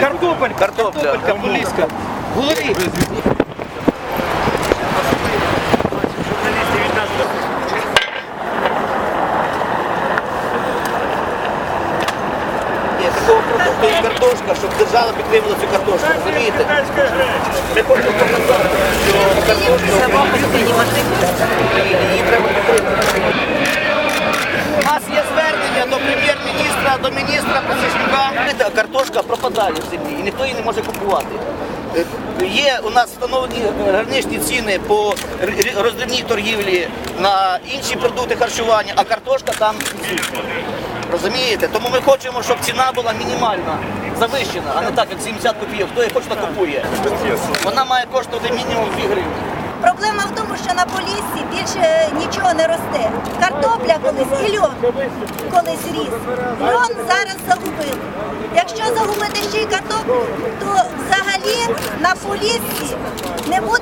Картопель, Картопля. картопелька. Голові. Такого продукту і картошка, щоб держава підтримала цю картошку, розумієте? Ми хочемо показати, що картошка її треба підтримати. У нас є звернення до прем'єр-міністра, до міністра Знаєте, Картошка пропадає в землі і ніхто її не може купувати. Е, Є у нас встановлені граничні ціни по роздрібній торгівлі на інші продукти харчування, а картошка там відсутня. Розумієте? Тому ми хочемо, щоб ціна була мінімальна, завищена, а не так, як 70 копійок. Хто її хоче, то купує. Вона має коштувати мінімум 2 гривні. Проблема в тому, що на Поліссі більше нічого не росте. Картопля колись і льон колись ріс. Льон зараз загубили. Якщо загубити ще й картоплю, то взагалі на поліції не буде